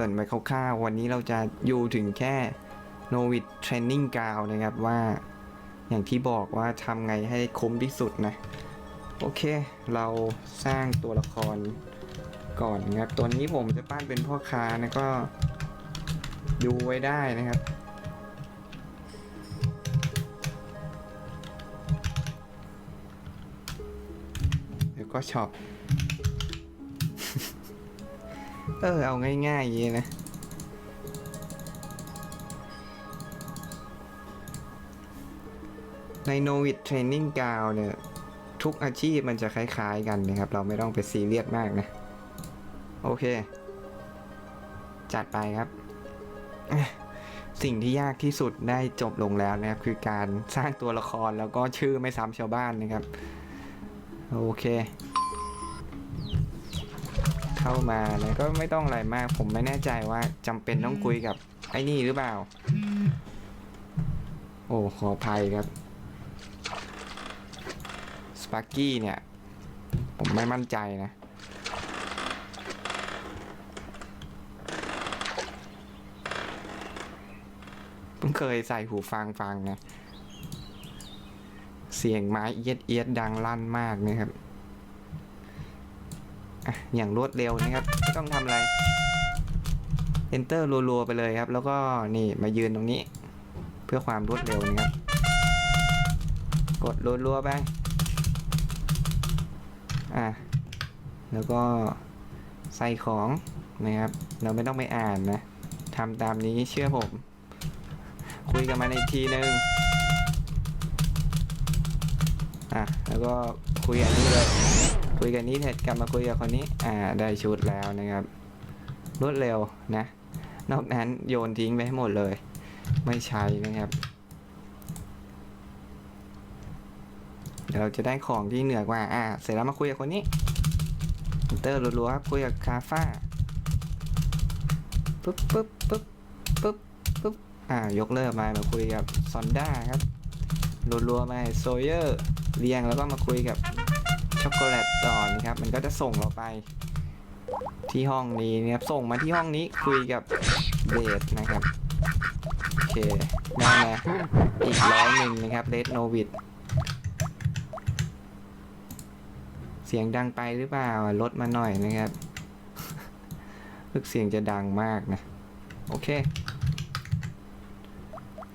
กรินไปคร่าวๆวันนี้เราจะอยู่ถึงแค่ n o v i d Training Ground นะครับว่าอย่างที่บอกว่าทำไงให้คุ้มที่สุดนะ โอเค เราสร้างตัวละครก่อนนะครับตัวนี้ผมจะปั้นเป็นพ่อค้านะก็ดูไว้ได้นะครับเดี๋ยวก็ช็อป เออ เอาง่ายๆอย่างนี้นะ ใน n o v i d Training Ground เนี่ย ทุกอาชีพมันจะคล้ายๆกันนะครับ เราไม่ต้องไปซีเรียสมากนะ โอเค จัดไปครับ สิ่งที่ยากที่สุดได้จบลงแล้วนะครับ คือการสร้างตัวละครแล้วก็ชื่อไม่ซ้ำชาวบ้านนะครับ โอเค เข้ามาแล้วก็ไม่ต้องอะไรมาก ผมไม่แน่ใจว่าจำเป็นต้องคุยกับไอ้นี่หรือเปล่า โอ้ขออภัยครับสปาร์กี้เนี่ย ผมไม่มั่นใจนะเพิ่งเคยใส่หูฟังฟังนะ เสียงไม้เอียดเอียดดังลั่นมากนะครับ อะอย่างรวดเร็วนะครับไม่ต้องทำอะไร Enter รัวๆไปเลยครับ แล้วก็นี่มายืนตรงนี้ เพื่อความรวดเร็วนะครับ กดรัวๆไปอะแล้วก็ใส่ของนะครับ เราไม่ต้องไปอ่านนะทำตามนี้เชื่อผม คุยกับมันอีกทีนึงอะแล้วก็คุยอันนี้เลย คุยกันนี้เสร็จกลับมาคุยกับคนนี้ อ่า ได้ชุดแล้วนะครับ รวดเร็วนะ นอกนั้นโยนทิ้งไปให้หมดเลย ไม่ใช้นะครับ เดี๋ยวเราจะได้ของที่เหนือกว่า อ่า เสร็จแล้วมาคุยกับคนนี้เตอร์รัวๆครับคุยกับคาฟ้าปุ๊บปุ๊บปุ๊บปุ๊บปุ๊บอ่ายกเลิกมามาคุยกับซอนด้าครับรัวๆมาโซเยอร์เรียงแล้วก็มาคุยกับ ช็อกโกแลตต่อนครับ มันก็จะส่งเราไป ที่ห้องนี้นะครับ ส่งมาที่ห้องนี้คุยกับเบสนะครับ โอเคได้นะอีกร้อยหนึ่งนะครับเลดโนวิดเสียงดังไปหรือเปล่าลดมาหน่อยนะครับลึกเสียงจะดังมากนะ โอเค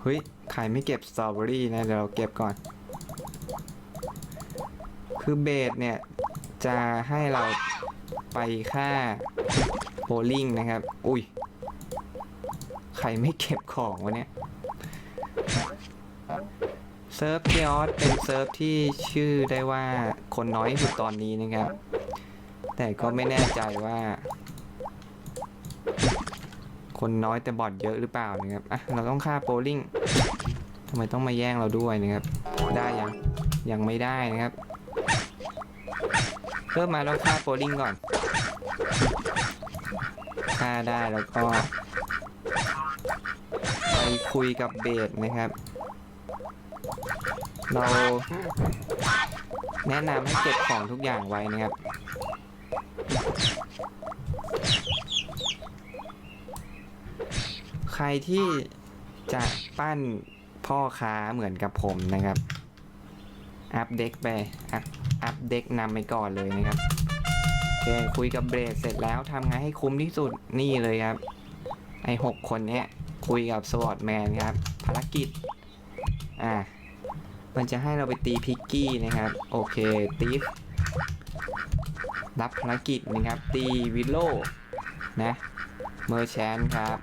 เฮ้ย ใครไม่เก็บสตรอเบอรี่นะ เดี๋ยวเราเก็บก่อน คือเบสเนี่ย จะให้เราไปค่าโบลิ่งนะครับ อุ้ย ใครไม่เก็บของวะเนี่ย เซิร์ฟเคียอสเป็นเซิร์ฟที่ชื่อได้ว่าคนน้อยสุดตอนนี้นะครับ แต่ก็ไม่แน่ใจว่า คนน้อยแต่บอดเยอะหรือเปล่านะครับ อะ เราต้องค่าโบลิ่งทำไมต้องมาแย่งเราด้วยนะครับ ได้ยัง ยังไม่ได้นะครับ เริ่มมาต้องค่าโบลิ่งก่อนค่าได้แล้วก็ไปคุยกับเบสนะครับ เราแนะนำให้เก็บของทุกอย่างไว้นะครับใครที่จะปั้นพ่อค้าเหมือนกับผมนะครับ อัพเด็กไปอัพอัพเด็กนำไปก่อนเลยนะครับโอเคคุยกับเบสเสร็จแล้วทำไงให้คุ้มที่สุดนี่เลยครับ ไอหกคนเนี้ยคุยกับสวอตแมนครับ ภารกิจ อ่ามันจะให้เราไปตีพิกกี้นะครับ โอเคตีฟรับภารกิจนะครับ ตีวิลโลนะเมอร์แชนครับ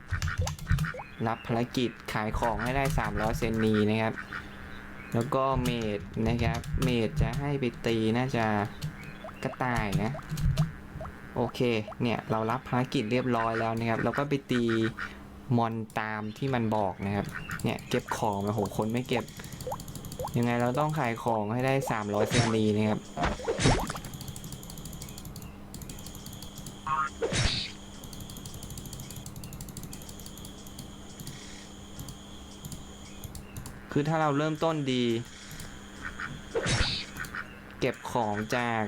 รับภารกิจขายของให้ได้ 300 เซนนีนะครับ แล้วก็เมดนะครับ เมดจะให้ไปตีน่าจะกระต่ายนะ โอเค เนี่ย เรารับภารกิจเรียบร้อยแล้วนะครับ เราก็ไปตีมอนตามที่มันบอกนะครับ เนี่ย เก็บของโอ้โหคนไม่เก็บ ยังไงเราต้องขายของให้ได้ 300เซนนีนะครับ คือถ้าเราเริ่มต้นดี เก็บของจาก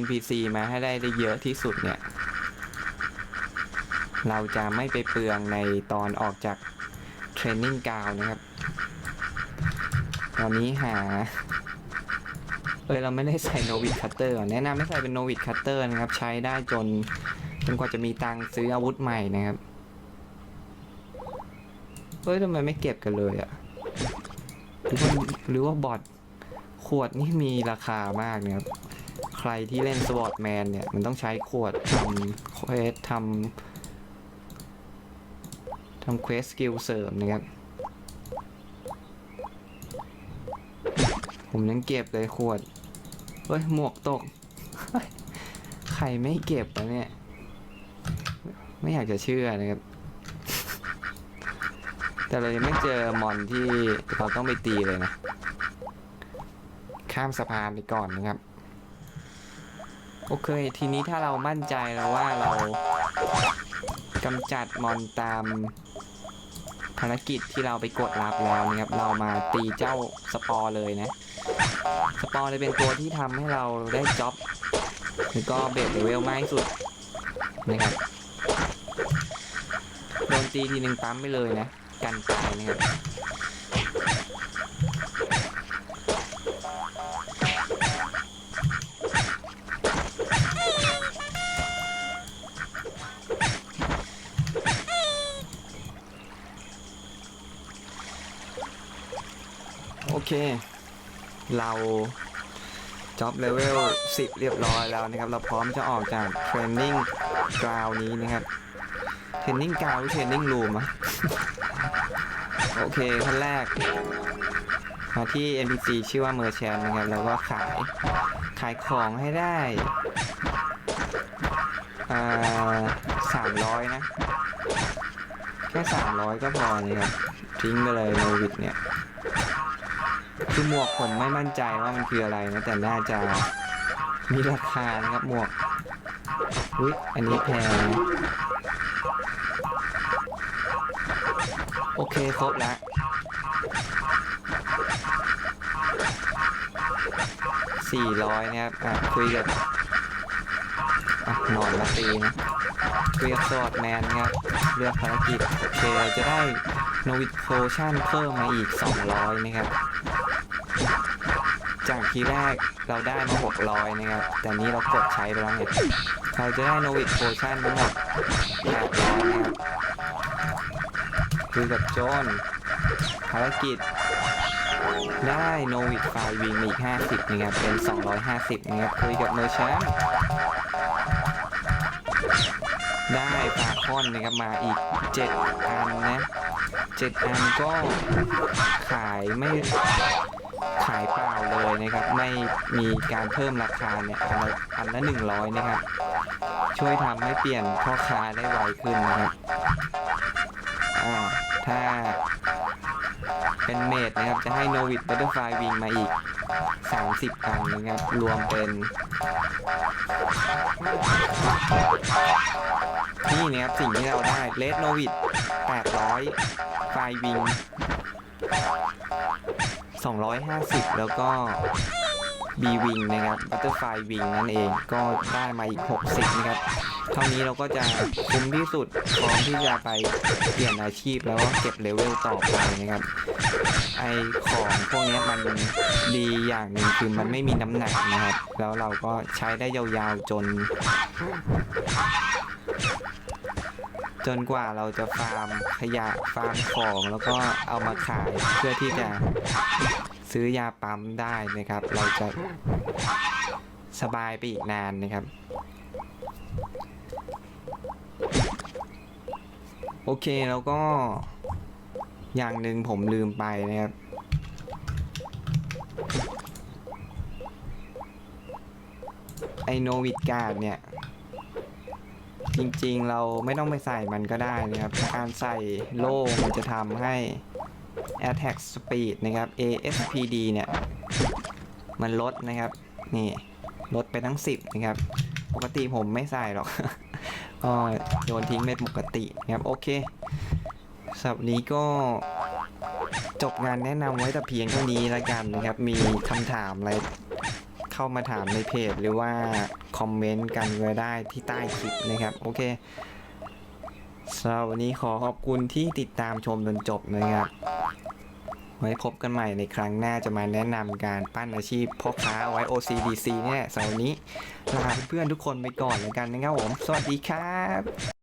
NPC มาให้ได้ได้เยอะที่สุดเนี่ย เราจะไม่ไปเปลืองในตอนออกจากเทรนนิ่งกาวนะครับ ตอนนี้หา เอยเราไม่ได้ใส่โนวิดคัตเตอร์แนะนำไม่ใส่เป็นโนวิดคัตเตอร์นะครับ ใช้ได้จนจนกว่าจะมีตังค์ซื้ออาวุธใหม่นะครับ เฮ้ยทำไมไม่เก็บกันเลยอะ หรือว่าหรือว่าบอทขวดนี่มีราคามากนะครับ ใครที่เล่นสวอตแมนเนี่ย มันต้องใช้ขวดทำเควสทำทำเควสสกิลเสริมนะครับ ผมยังเก็บเลยขวด เฮ้ย หมวกตก ใครไม่เก็บวะเนี่ย ไม่อยากจะเชื่อนะครับ แต่เรายังไม่เจอมอนที่เราต้องไปตีเลยนะ ข้ามสะพานไปก่อนนะครับ โอเค ทีนี้ถ้าเรามั่นใจแล้วว่าเรากำจัดมอนตามภารกิจที่เราไปกดรับแล้วนะครับ เรามาตีเจ้าสปอร์เลยนะ สปอร์เลยเป็นตัวที่ทำให้เราได้จ็อบแล้วก็เบสเลเวลมากที่สุดนะครับ โดนตีทีหนึ่งปั๊มไปเลยนะ กันตายนะครับโอเค เราจ็อบเลเวล 10 เรียบร้อยแล้วนะครับ เราพร้อมจะออกจากเทรนนิ่งกราวนี้นะครับ เทรนนิ่งกราวหรือเทรนนิ่งรูมอะ โอเคขั้นแรกมาที่ NPC ชื่อว่า Merchant นะครับแล้วก็ขายขายของให้ได้อ่าสามร้อยนะ แค่สามร้อยก็พอนะครับทิ้งไปเลยโนวิดเนี่ยคือหมวกผมไม่มั่นใจว่ามันคืออะไรนะ แต่น่าจะมีราคานะครับหมวกอุ๊ยอันนี้แพง โอเคครบแล้วสี่ร้อยนะครับอะคุยกับอะหนอนมาตีนะคุยกับสอตแมนนะครับเลือกภารกิจโอเคเราจะได้โนวิดโพชั่นเพิ่มมาอีก 200 นะครับ จากทีแรกเราได้มา 600 นะครับ แต่นี้เรากดใช้ไปแล้วไงเราจะได้โนวิดโพชั่นทั้งหมด800นะครับ คือกับโจนภารกิจ ได้โนวิดไฟวิงอีก 50นะครับเป็น 250นะครับคุยกับเมอร์ชันได้ฟาคอนนะครับมาอีก 7 อันนะ 7 อันก็ขายไม่ขายเปล่าเลยนะครับ ไม่มีการเพิ่มราคาเนี่ยอันละอันละ100 นะครับ ช่วยทำให้เปลี่ยนพ่อค้าได้ไวขึ้นนะครับ อ่าถ้าเป็นเมดนะครับ จะให้โนวิดบัตเตอร์ไฟวิงมาอีก 30อันนะครับ รวมเป็นนี่นะครับ สิ่งที่เราได้เลดโนวิด800ไฟวิง250 แล้วก็ บีวิงนะครับบัตเตอร์ไฟวิงนั่นเองก็ได้มาอีก 60 นะครับ เท่านี้เราก็จะคุ้มที่สุดพร้อมที่จะไปเปลี่ยนอาชีพแล้วก็เก็บเลเวลต่อไปนะครับ ไอของพวกนี้มันดีอย่างหนึ่งคือมันไม่มีน้ำหนักนะครับ แล้วเราก็ใช้ได้ยาวๆจน จนกว่าเราจะฟาร์มขยะฟาร์มของแล้วก็เอามาขายเพื่อที่จะ ซื้อยาปั๊มได้นะครับ เราจะสบายไปอีกนานนะครับ โอเคแล้วก็อย่างหนึ่งผมลืมไปนะครับ ไอโนวิดการ์ดเนี่ย จริงๆเราไม่ต้องไปใส่มันก็ได้นะครับ การใส่โล่มันจะทำให้ Attack Speed นะครับ ASPD เนี่ย มันลดนะครับ นี่ลดไปทั้ง 10 นะครับ ปกติผมไม่ใส่หรอกก็โยนทิ้งเป็นปกตินะครับ โอเคสำหรับนี้ก็จบงานแนะนำไว้แต่เพียงเท่านี้แล้วกันนะครับ มีคำถามอะไรเข้ามาถามในเพจหรือว่าคอมเมนต์กันไว้ได้ที่ใต้คลิปนะครับ โอเคสำหรับวันนี้ขอขอบคุณที่ติดตามชมจนจบนะครับ ไว้พบกันใหม่ในครั้งหน้าจะมาแนะนำการปั้นอาชีพพ่อค้าไว้ OCDC เนี่ยสำหรับวันนี้ลาเพื่อนทุกคนไปก่อนแล้วกันนะครับผม สวัสดีครับ